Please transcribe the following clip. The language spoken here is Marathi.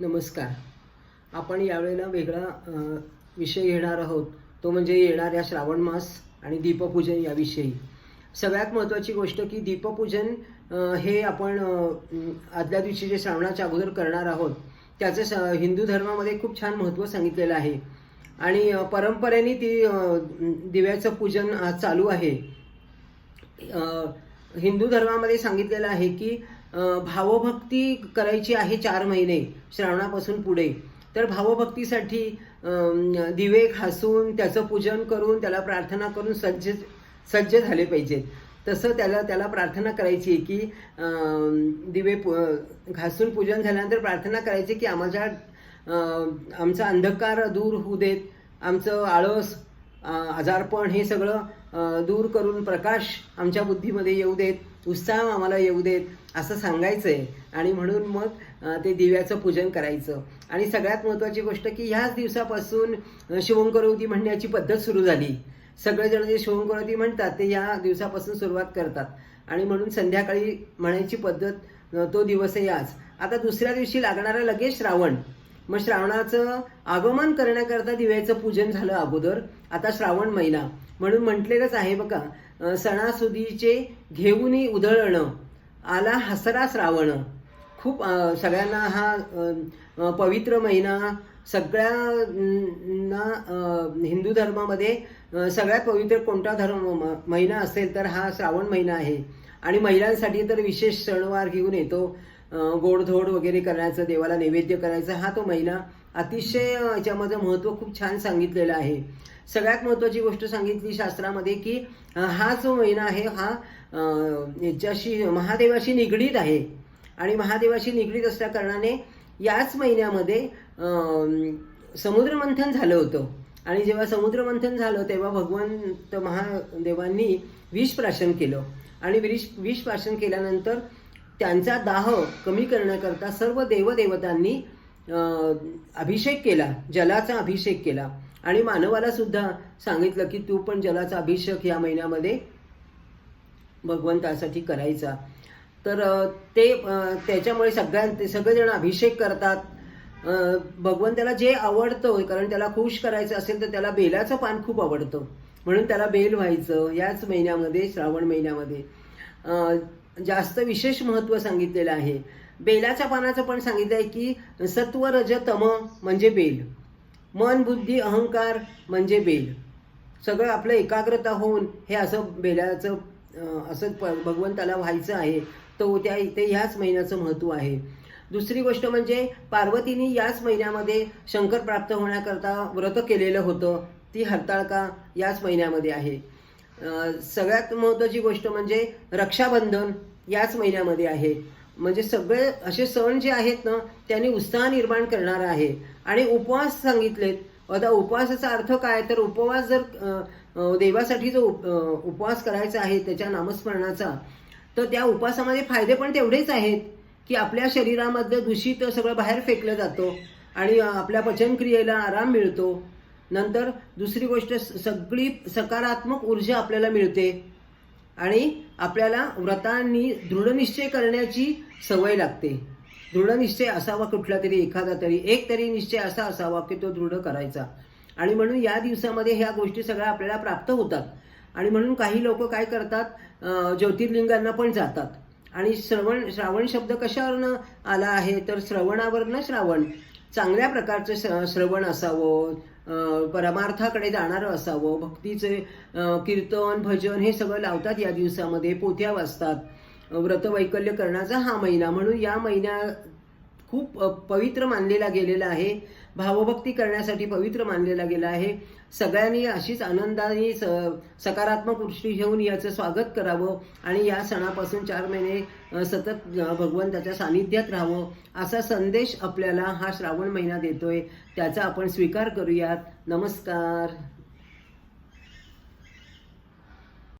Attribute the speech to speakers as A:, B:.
A: नमस्कार. आपण यावेळेला वेगळा विषय घेणार आहोत. तो म्हणजे येणाऱ्या श्रावण मास आणि दीपपूजन याविषयी. सगळ्यात महत्त्वाची गोष्ट की दीपपूजन हे आपण आदल्या दिवशी जे श्रावणाच्या अगोदर करणार आहोत त्याचं स हिंदू धर्मामध्ये खूप छान महत्त्व सांगितलेलं आहे. आणि परंपरेने ती दिव्याचं पूजन आज चालू आहे. हिंदू धर्मामध्ये सांगितलेलं आहे की भावभक्ती करायची आहे चार महिने श्रावणापासून पुढे. तर भावभक्तीसाठी दिवे घासून त्याचं पूजन करून त्याला प्रार्थना करून सज्ज सज्ज झाले पाहिजेत. तसं त्याला त्याला प्रार्थना करायची आहे की दिवे पु- घासून पूजन झाल्यानंतर प्रार्थना करायची की आम्हाला आमचा अंधकार दूर होऊ देत आमचं आळस आजारपण हे सगळं दूर करून प्रकाश आमच्या बुद्धीमध्ये येऊ देत. उत्साह आम्हाला येऊ देत असं सांगायचं आहे आणि म्हणून मग ते दिव्याचं पूजन करायचं. आणि सगळ्यात महत्त्वाची गोष्ट की ह्याच दिवसापासून शिवंकरवती म्हणण्याची पद्धत सुरू झाली. सगळेजण जे शिवंकरवती म्हणतात ते या दिवसापासून सुरुवात करतात. आणि म्हणून संध्याकाळी म्हणायची पद्धत तो दिवस आहे आज. आता दुसऱ्या दिवशी लागणारा लगेच श्रावण. मग श्रावणाचं आगमन करण्याकरता दिव्याचं पूजन झालं अगोदर. आता श्रावण महिना. म्हणून म्हटलेलंच आहे बघा सणासुदीचे घेऊनही उधळणं आला हसरा श्रावण खूप सगळ्यांना हा पवित्र महिना सगळ्यांना हिंदू धर्मामध्ये सगळ्यात पवित्र कोणता धर्म म- महिना असेल तर हा श्रावण महिना आहे. आणि महिलांसाठी तर विशेष सणवार घेऊन येतो. गोडधोड वगैरे करण्याचं देवाला नैवेद्य करायचं हा तो महिना अतिशय याच्यामध्ये महत्त्व खूप छान सांगितलेलं आहे. सगळ्यात महत्त्वाची गोष्ट सांगितली शास्त्रामध्ये की हा जो महिना आहे हा याच्याशी महादेवाशी निगडीत आहे. आणि महादेवाशी निगडीत असल्या कारणाने याच महिन्यामध्ये समुद्रमंथन झालं होतं. आणि जेव्हा समुद्रमंथन झालं तेव्हा भगवंत महादेवांनी विष प्राशन केलं. आणि विष विष प्राशन केल्यानंतर त्यांचा दाह कमी करण्याकरता सर्व देवदेवतांनी अभिषेक केला जलाचा अभिषेक केला. आणि मानवाला सुद्धा सांगितलं की तू पण जलाचा अभिषेक या महिन्यामध्ये भगवंतासाठी करायचा. तर ते त्याच्यामुळे सगळ्यां ते सगळेजण अभिषेक करतात. भगवंताला जे आवडतं कारण त्याला खुश करायचं असेल तर त्याला बेलाचं पान खूप आवडतं. म्हणून त्याला बेल व्हायचं याच महिन्यामध्ये श्रावण महिन्यामध्ये. जास्त विशेष महत्त्व सांगितलेलं आहे. बेलाच्या पानाचं पण सांगितलं आहे की सत्व रज तम म्हणजे बेल. मन बुद्धी अहंकार म्हणजे बेल. सगळं आपलं एकाग्रता होऊन हे असं बेलाचं असं प भगवंताला व्हायचं आहे तो त्या ते ह्याच महिन्याचं महत्त्व आहे. दुसरी गोष्ट म्हणजे पार्वतीने याच महिन्यामध्ये शंकर प्राप्त होण्याकरता व्रत केलेलं होतं. ती हरताळका याच महिन्यामध्ये आहे. सगळ्यात महत्त्वाची गोष्ट म्हणजे रक्षाबंधन याच महिन्यामध्ये आहे. म्हणजे सगळे असे सण जे आहेत ना त्यांनी उत्साह निर्माण करणार आहे. आणि उपवास सांगितलेत. आता उपवासाचा अर्थ काय? तर उपवास जर देवासाठी जो उप- उपवास करायचा आहे त्याच्या नामस्मरणाचा तर त्या उपवासामध्ये फायदे पण तेवढेच आहेत की आपल्या शरीरामधलं दूषित सगळं बाहेर फेकलं जातं आणि आपल्या पचनक्रियेला आराम मिळतो. नंतर दुसरी गोष्ट सगळी सकारात्मक ऊर्जा आपल्याला मिळते. आणि आपल्याला व्रतांनी दृढनिश्चय करण्याची सवय लागते. दृढनिश्चय असावा कुठला तरी एखादा तरी एक तरी निश्चय असा असावा की तो दृढ करायचा. आणि म्हणून या दिवसामध्ये ह्या गोष्टी सगळ्या आपल्याला प्राप्त होतात. आणि म्हणून काही लोक काय करतात ज्योतिर्लिंगांना पण जातात. आणि श्रवण श्रावण शब्द कशावरनं आला आहे? तर श्रवणावरनं श्रावण. चांगल्या प्रकारचं श- श्रवण असावं परमार्थाकडे जाणारं असावं भक्तीचे कीर्तन भजन हे सगळं लावतात या दिवसामध्ये पोथ्या वाचतात. व्रतवैकल्य करण्याचा हा महिना. म्हणून या महिन्या खूप पवित्र मानलेला गेलेला आहे. भावभक्ती करण्यासाठी पवित्र मानलेला गेला आहे. सगळ्यांनी अशीच आनंदाने स सकारात्मक दृष्टी घेऊन याचं स्वागत करावं आणि या सणापासून चार महिने सतत भगवंताच्या सानिध्यात राहावं असा संदेश आपल्याला हा श्रावण महिना देतोय. त्याचा आपण स्वीकार करूयात. नमस्कार.